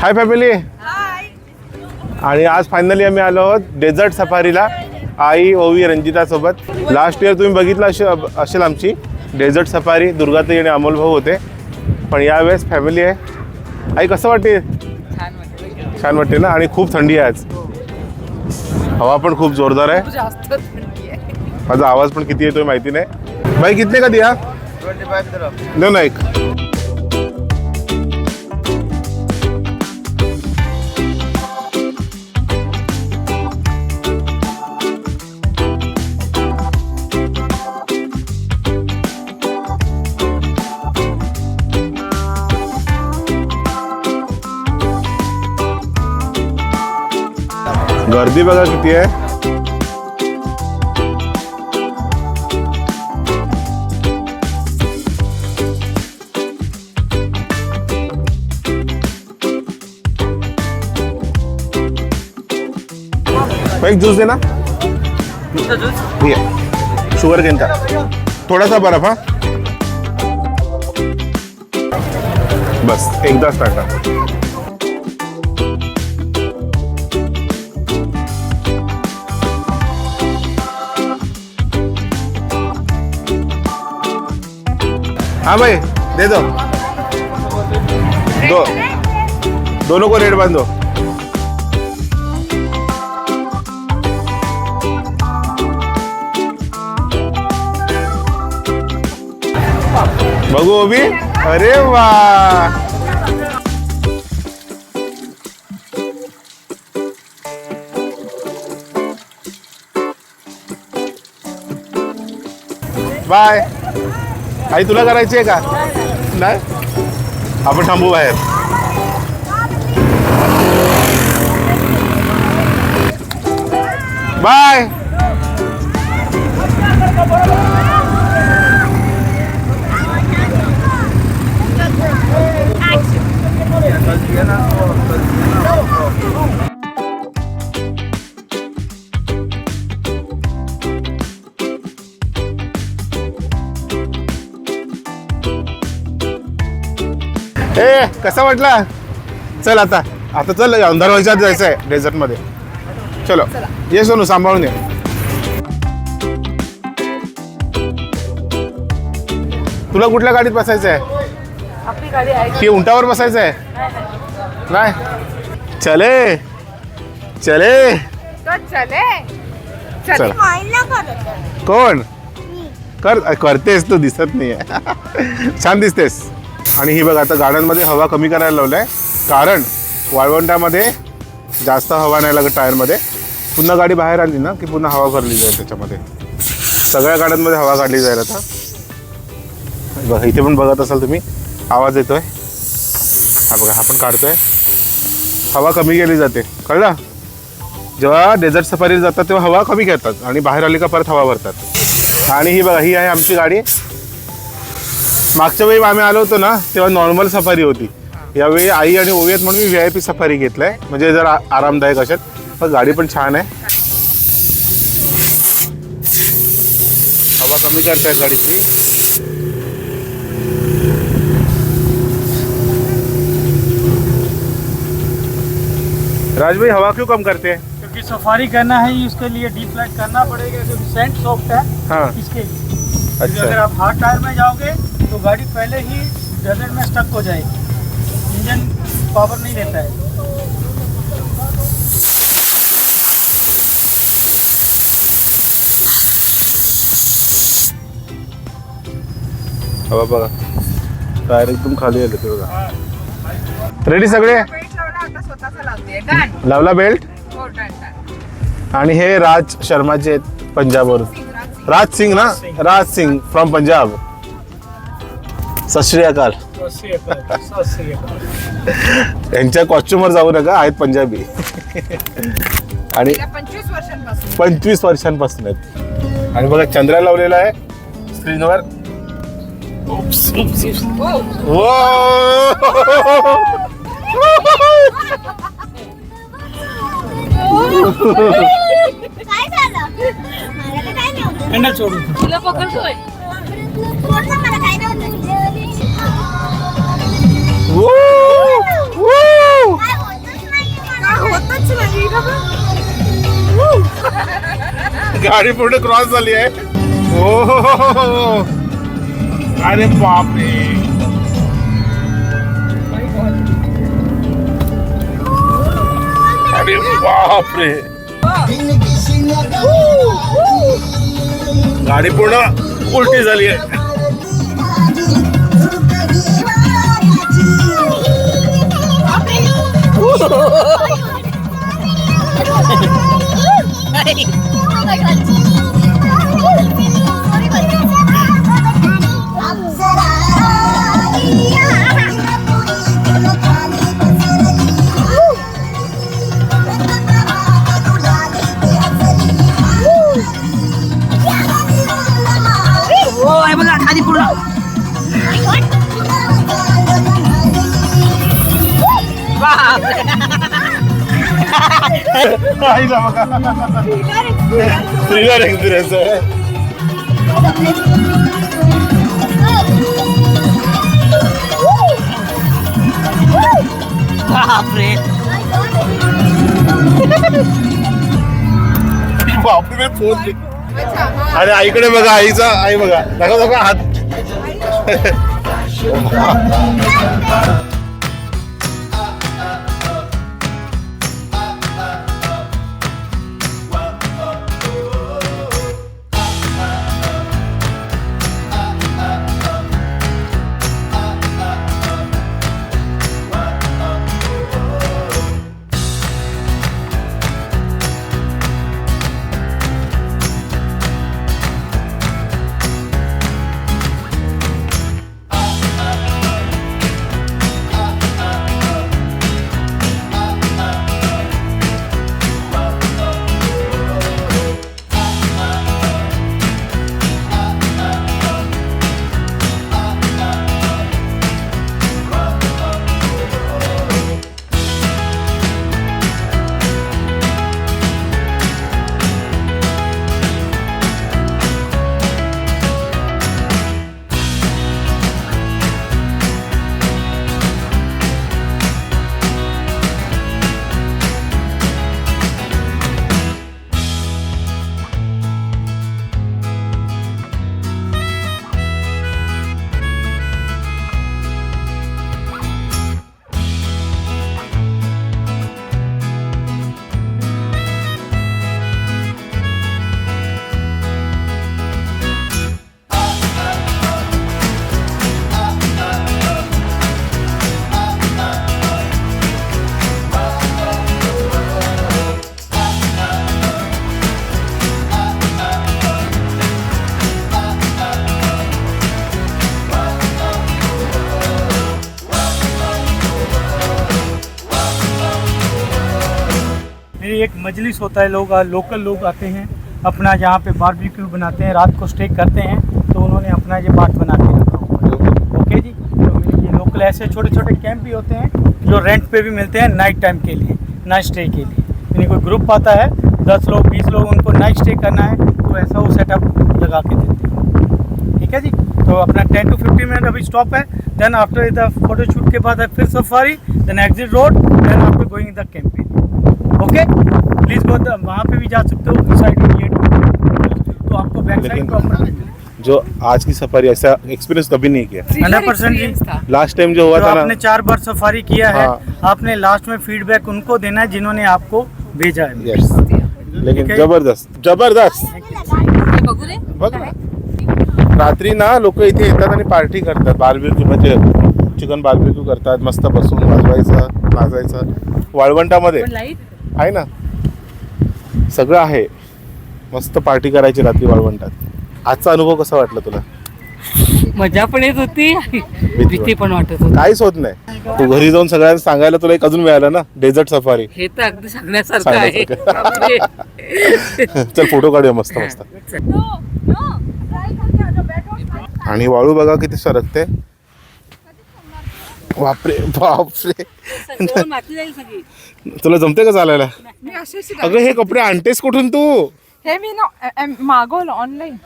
Hi family आणि आज finally आम्ही आलो आहोत डेझर्ट सफारीला आई ओवी रंजिता सोबत. लास्ट इयर तुम्ही बघितलं असे असेल आमची डेझर्ट सफारी दुर्गाताई आणि अमोल भाऊ होते. पण यावेळेस फॅमिली आहे. आई कसं वाटते? छान वाटते ना? आणि खूप थंडी आहे आज. हवा पण खूप जोरदार आहे. माझा आवाज पण किती येतोय माहिती नाही. भाई कितने का दिया? दो गर्दी बघा किती आहे. भाई जूस देना ये. शुगर केन का थोड़ा सा बर्फ हाँ. बस एकदाच टाका. हाँ भाई दे दो। दो। दोनों को रेट बांधो। बघू अभी। अरे वा बाय। आई तुला करायची आहे का? नाही? आपण थांबू बाहेर. बाय. ए कसा वाटला? चल आता. आता चल अंधार व्हायच्या आत जायचं आहे डेझर्टमध्ये चलो ये सोनू सांभाळून ये. तुला कुठल्या गाडीत बसायचं आहे आपली गाडी आहे. की उंटावर बसायचं आहे नाही. चले. चले. तो चले. चले. चला. कोण? कर करतेस तू दिसत नाही छान दिसतेस. आणि ही बघा आता गाड्यांमध्ये हवा कमी करायला लावलंय. कारण वाळवंटामध्ये जास्त हवा नाही लागत टायरमध्ये. पुन्हा गाडी बाहेर आली ना की पुन्हा हवा भरली जाईल त्याच्यामध्ये. सगळ्या गाड्यांमध्ये हवा काढली जाईल आता. बघा इथे पण बघत असाल तुम्ही आवाज येतोय. हा बघा हा पण काढतोय. हवा कमी केली जाते. कळलं? जेव्हा डेझर्ट सफारीला जातात तेव्हा हवा कमी घेतात आणि बाहेर आली का परत हवा भरतात. आणि ही बघा ही आहे आमची गाडी. मागच्या वेळी आम्ही आलो होतो ना तेव्हा नॉर्मल सफारी होती. यावेळी आई आणि ओवियत म्हणून मी व्ही आय पी सफारी घेतलाय. म्हणजे जरा आरामदायक अशात पण गाडी पण छान आहे. हवा कमी करतायत गाडीतली. राज भाई हवा क्यों कम करते हैं? क्योंकि सफारी करना है उसके लिए डीप फ्लैट करना पड़ेगा क्योंकि सेंट सॉफ्ट है हाँ। इसके लिए। क्योंकि अगर अच्छा आप हार्ड टायर में जाओगे तो गाड़ी पहले ही डेजर्ट में स्टक हो जाएगी इंजन पावर नहीं देता है। हवा बघा. टायर एकदम खाली आले ते बघा. रेडी सगळे? लावला बेल्ट आणि हे राज शर्माचे आहेत पंजाबवरून. राज सिंग ना? राज सिंग फ्रॉम पंजाब. सत श्री अकाल. यांच्या कॉस्ट्युमर जाऊ नका आहेत पंजाबी. आणि पंचवीस वर्षांपासून. पंचवीस वर्षांपासून आहेत. आणि बघा चंद्रा लावलेला आहे स्क्रीनवर उप्स, उप्स. गाडी पूर्ण क्रॉस झाली आहे अरे बापरे अरे बापरे गाडी पूर्ण उल्टी है। हो आईला बघा. थ्रिलर एक्सपिरियन्स आहे बापरे. बापरे फोन अरे आईकडे बघा आईचा आई बघा. दाखव दाखव हात. एक मजलिस होता है, लोग लोकल लोग आते हैं, अपना यहाँ पे बारबेक्यू बनाते हैं, रात को स्टे करते हैं तो उन्होंने अपना ये बात बना हुआ ओके जी? तो ये लोकल ऐसे छोटे छोटे कैंप भी होते हैं, जो रेंट पे भी मिलते हैं नाइट टाइम के लिए नाइट स्टे के लिए। यानी कोई ग्रुप आता है, दस लोग, बीस लोग, उनको नाइट स्टे करना है तो ऐसा वो सेटअप लगा के देते हैं। ठीक है जी? तो अपना टेन टू फिफ्टीन मिनट अभी स्टॉप है देन आफ्टर द फोटोशूट के बाद फिर safari then exit road then after going the camping okay please go वहाँ पे भी जा सकते हो साइड ये तो आपको बैक साइड प्रॉपर जो आज की सफारी ऐसा एक्सपीरियंस कभी नहीं किया। हंड्रेड परसेंट जी। लास्ट टाइम जो हुआ जो था आपने चार बार सफारी किया है हाँ। आपने लास्ट में फीडबैक उनको देना है जिन्होंने आपको भेजा है। यस लेकिन ज़बरदस्त ज़बरदस्त। बघू रात्री ना लोक इथे येतात आणि पार्टी करतात बार्बिक्यू म्हणजे चिकन बार्बिक्यू करतात मस्त बसून वाजवायचं नाचायचं वाळवंटामध्ये। लाईट आहे ना? सगळं आहे. मस्त पार्टी करायची रात्री वाळवंटात आजचा अनुभव कसा वाटला तुला? मजा पण येत होती. भीती पण. वाटत होती. काहीच होत नाही. तू घरी जाऊन सगळ्यांना सांगायला तुला एक अजून मिळालं ना? डेझर्ट सफारी हे तर अगदी सांगण्यासारखं आहे. चल फोटो काढूया मस्त मस्त. आणि वाळू बघा किती सरकते. बापरे बापरे. सगळं माती जाईल सगळी. तुला जमते का चालायला? मी अगं हे कपडे आणतेस कुठून तू? हे मी ना अ- अ- मागवलं ऑनलाईन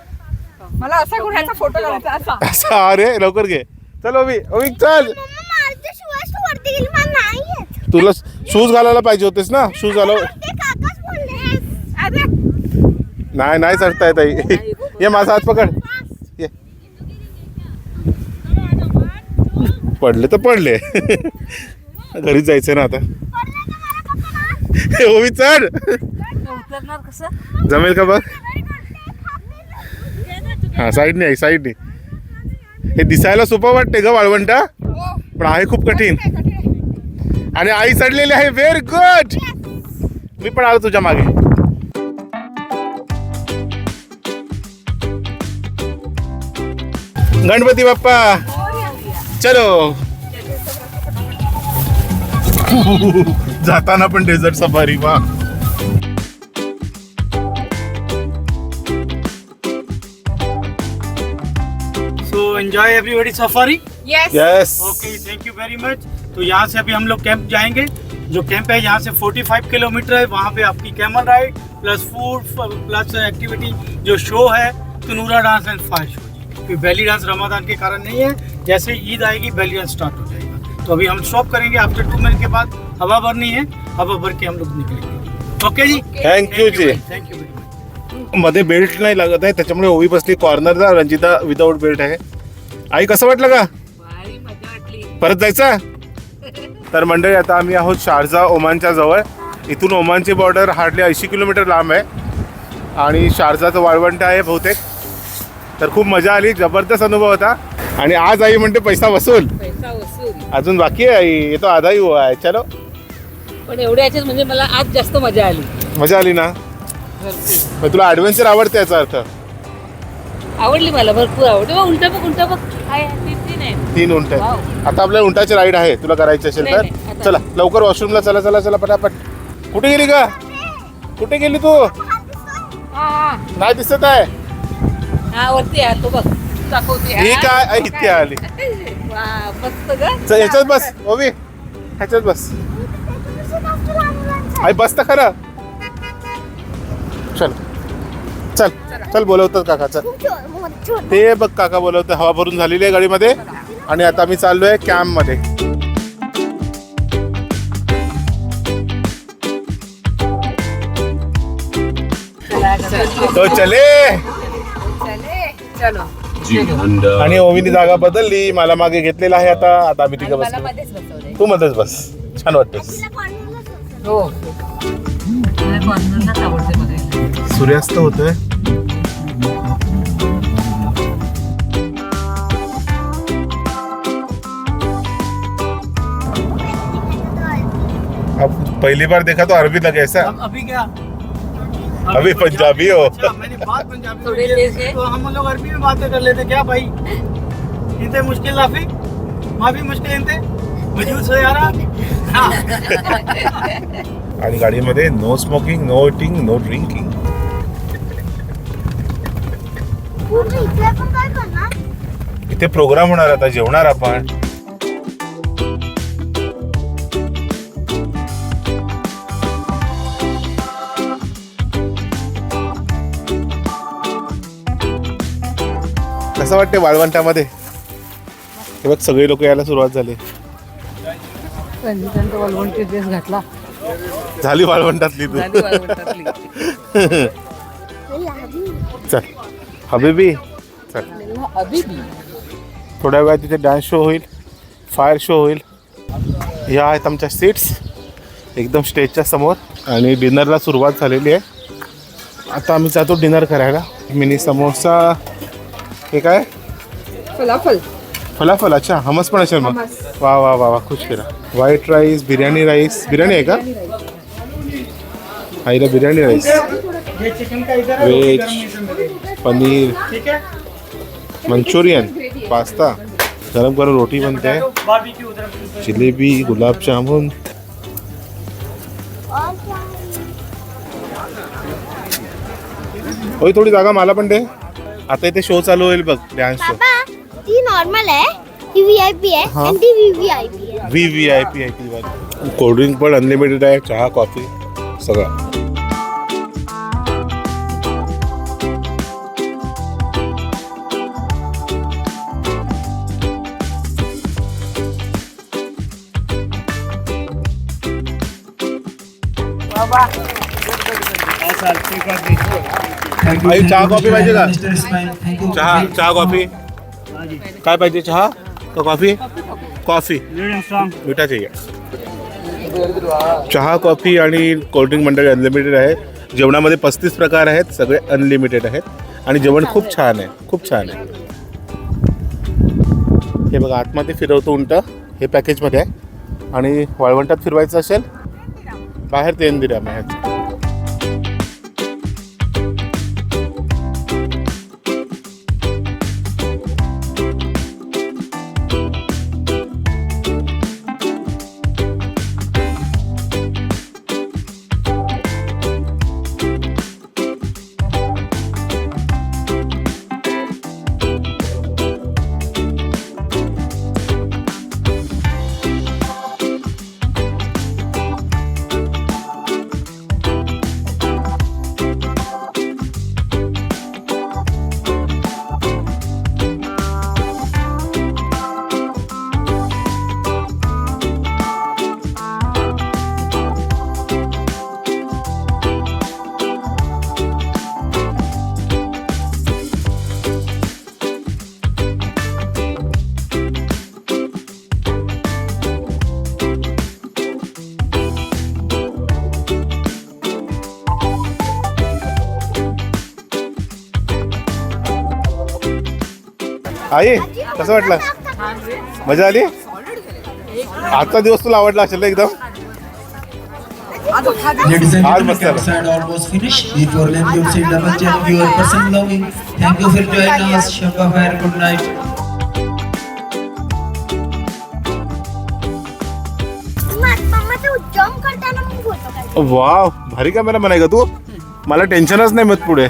मला असा गुन्ह्याचा फोटो काढायचा असा. असं अरे लवकर घे. चल ओवी ओवी चल. मम्मा मारते शिवाय तू वरती गेली मला नाही येत. तुला शूज घालायला पाहिजे होतेस ना? शूज घालाव ते काकाच बोलले अरे. नाही नाही चढताय ताई. ये माझा हात पकड ये पडले तर पडले. घरी जायचं ना आता. हे ओवी चढ जमेल का बघ हा साईडने आहे साईडने हे दिसायला सोपं वाटते ग वाळवंटा पण आहे खूप कठीण. आणि आई चढलेली आहे व्हेरी गुड मी पण आलो तुझ्या मागे. गणपती बाप्पा. चलो। जाताना पण डेझर्ट सफारी वा so enjoy everybody safari yes yes okay thank you very much तो यहाँ से अभी हम लोग कैंप जाएँगे। जो कैंप है यहाँ से 45 किलोमीटर है वहाँ पे आपकी camel ride plus food plus activity जो शो है tanoura dance and fire show क्योंकि बेली डांस रमादान के कारण नहीं है। जैसे ईद आएगी बेली डांस स्टार्ट हो जाएगा। तो अभी हम स्टॉप करेंगे। आफ्टर टू मिनट के बाद हवा भरनी है हवा भर के हम लोग निकलेंगे। ओके जी? Thank you जी. थैंक यू वेरी मच मध्ये बेल्ट नाही लागत आहे त्याच्यामुळे ओवी बसली. कॉर्नरला रंजिता विदाऊट बेल्ट आहे. आई कसं वाटलं का भारी मजा वाटली. परत जायचा? तर मंडळी आता आम्ही आहोत शारजा ओमानच्या जवळ. इथून ओमानची बॉर्डर हार्डली ऐंशी किलोमीटर लांब आहे. आणि शारजाचं वाळवंट आहे बहुतेक. तर खूप मजा आली. जबरदस्त अनुभव होता. आणि आज आई म्हणते पैसा वसूल. पैसा वसूल. अजून बाकी आहे आई? येतो आधाही हुआ आहे. चलो. पण एवढ्या याच्यात म्हणजे मला आज जास्त मजा आली. मजा आली ना? भरपूर. मग तुला ॲडव्हेंचर आवडते याचा अर्थ? आवडली मला भरपूर आवडली. बघ उलटा बघ उलटा बघ. तीन तीन आहे तीन उंट वाव. आता आपल्या उंटाची राईड आहे. तुला करायची असेल नाही, तर? आता- चला लवकर वॉशरूमला चला चला चला पटापट. कुठे गेली का कुठे गेली तू? हा नाही दिसत आहे. हा वरती आहे तो बघ. दाखवते. ही काय? आई, इथे आली. वा, मस्त ग. चल ह्याच्यात बस. ओवी ह्याच्यात बस. आई बस तर खरं. चल. चल. चल. बोलवतात काका चल. ते बघ काका बोलवतं हवा भरून झालेली आहे गाडीमध्ये. आणि आता आम्ही चाललोय कॅम्पमध्ये तो चले. चलो. आणि ओवीनी जागा बदलली मला मागे घेतलेला आहे आता. आता आम्ही तिघं मला बस मध्येच बसवलंय. तू मध्येच बस. छान वाटतेस हो. मला कॉर्नरलाच आवडते बघायला. सूर्यास्त होतोय. अब पहली बार देखा तो अरबी लगे ऐसा. अब अभी क्या? अभी पंजाबी हो। अच्छा मैंने बात पंजाबी थोड़े में देर से- तो हम लोग अरबी में बातें कर लेते क्या भाई? इनते मुश्किल लाफी? माफी मुश्किल इनते मजबूत हो यारा हाँ। आणि गाडीमध्ये no smoking no eating no drinking इथे प्रोग्राम होणार आता जेवणार आपण। कसं वाटते वाळवंटामध्ये? हे बघ सगळे लोक यायला सुरुवात झाली. रंजितांचा वलवंटी ड्रेस घातला. झाली वाळवंटातली तू. झाली वाळवंटातली. चल. हबीबी. चल. थोड्या वेळात तिथे डान्स शो होईल. फायर शो होईल. ह्या आहेत आमच्या सीट्स एकदम स्टेजच्या समोर. आणि डिनरला सुरुवात झालेली आहे. आता आम्ही जातो डिनर करायला. मिनी समोसा हे काय? फलाफल. फलाफल अच्छा. हमस पण असेल मग. हमस. वा वा वा वा खुश केला. White rice biryani rice biryani आहे का? आईला बिर्याणी राईस ये चिकन का इधर है मिलेगी पनीर. ठीक है मंचुरियन पास्ता गरम गरम रोटी बनते. आहे बारबेक्यू उधर जिलेबी गुलाब जामुन. होय थोडी जागा मला पण दे. आता इथे शो चालू होईल बघ डान्स शो बाबा ती नॉर्मल आहे ती व्हीआयपी आहे हा. आणि ती व्हीव्हीआयपी आहे. V V I P I P cold drink पण अनलिमिटेड आहे चहा कॉफी सगळं. आई चहा कॉफी पाहिजे का? चहा चहा कॉफी. काय पाहिजे चहा? का कॉफी? कॉफी. मिठा चाहिए चहा कॉफी आणि कोल्ड्रिंक मंडळी अनलिमिटेड आहे जेवणामध्ये पस्तीस प्रकार आहेत सगळे अनलिमिटेड आहेत. आणि जेवण खूप छान आहे खूप छान आहे. हे बघा आतमध्ये फिरवतो उंट. हे पॅकेजमध्ये आहे. आणि वाळवंटात फिरवायचं असेल? बाहेर ते दिल्या बाहेर आई कसं वाटलं? मजा आली? आजचा दिवस तुला आवडला असेल एकदम? वा भारी का मला म्हणायचं तू? मला टेन्शनच नाही मत पुढे.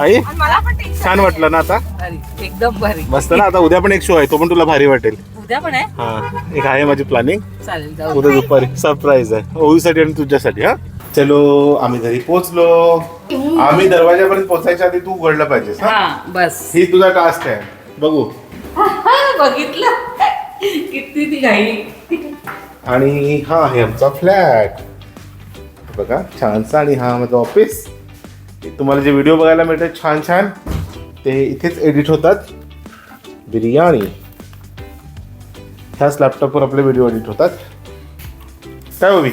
आई? मला पण छान वाटलं ना आता? भारी. एकदम भारी. मस्त ना आता उद्या पण एक शो आहे तो पण तुला भारी वाटेल. उद्या पण आहे? हा एक आहे माझी प्लॅनिंग चालेल जाऊ. उद्या दुपारी. सरप्राईज आहे. ओवीसाठी आणि तुझ्यासाठी हा? चलो आम्ही घरी पोहोचलो. आम्ही दरवाजापर्यंत पोहोचायच्या आधी तू उघडलं पाहिजेस हा? हा बस. ही तुझा टास्क आहे. बघू. बघितलं. किती ती घाई आणि हा आहे आमचा फ्लॅट बघा छानसा आणि हा माझं ऑफिस तुम्हाला जे व्हिडिओ बघायला मिळतात छान छान ते इथेच एडिट होतात. बिर्याणी. ह्याच लॅपटॉपवर आपले व्हिडिओ एडिट होतात. काय होवी